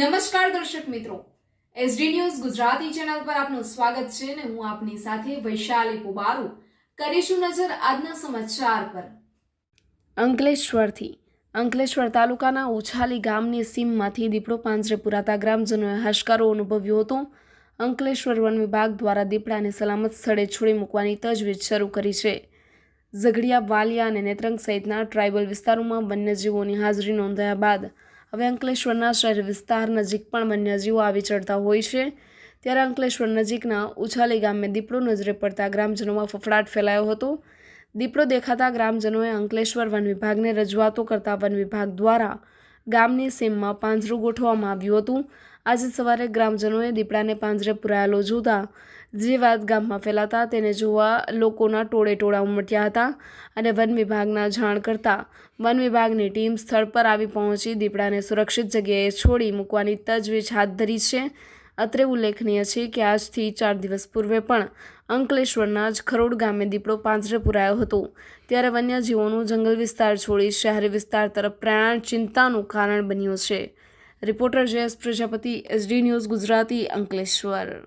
નમસ્કાર દર્શક મિત્રો. એસડી ન્યૂઝ ગુજરાતી ચેનલ પર આપનું સ્વાગત છે ને હું આપની સાથે વૈશાલી પુબારુ. કરીશું નજર આજના સમાચાર પર. અંકલેશ્વરથી. અંકલેશ્વર તાલુકાના ઉછાલી ગામની સીમમાંથી દીપડો પાંજરે પુરાતા ગ્રામજનોએ હાશકારો અનુભવ્યો હતો. અંકલેશ્વર વન વિભાગ દ્વારા દીપડાને સલામત સ્થળે છોડી મૂકવાની તજવીજ શરૂ કરી છે. ઝઘડિયા, વાલિયા અને નેત્રંગ સહિતના ટ્રાઇબલ વિસ્તારોમાં વન્યજીવોની હાજરી નોંધાયા બાદ હવે અંકલેશ્વરના શહેર વિસ્તાર નજીક પણ વન્યજીવો આવી ચડતા હોય છે. ત્યારે અંકલેશ્વર નજીકના ઉછાલી ગામે દીપડો નજરે પડતા ગ્રામજનોમાં ફફડાટ ફેલાયો હતો. દીપડો દેખાતા ગ્રામજનોએ અંકલેશ્વર વન વિભાગને રજૂઆતો કરતા વન વિભાગ દ્વારા ગામની સીમમાં પાંજરું ગોઠવવામાં આવ્યું હતું. આજે સવારે ગ્રામજનોએ દીપડાને પાંજરે પુરાયેલો જોતા જે વાત ગામમાં ફેલાતા તેને જોવા લોકોના ટોળે ટોળા ઉમટ્યા હતા અને વન વિભાગના જાણ કરતા વન વિભાગની ટીમ સ્થળ પર આવી પહોંચી દીપડાને સુરક્ષિત જગ્યાએ છોડી મૂકવાની તજવીજ હાથ ધરી છે. અત્રે ઉલ્લેખનીય છે કે આજથી ચાર દિવસ પૂર્વે પણ અંકલેશ્વરના જ ખરોડ ગામે દીપડો પાંજરે પુરાયો હતો. ત્યારે વન્યજીવોનું જંગલ વિસ્તાર છોડી શહેરી વિસ્તાર તરફ પ્રયાણ ચિંતાનું કારણ બન્યું છે. Reporter Jayesh Prajapati, SD news Gujarati Ankleshwar.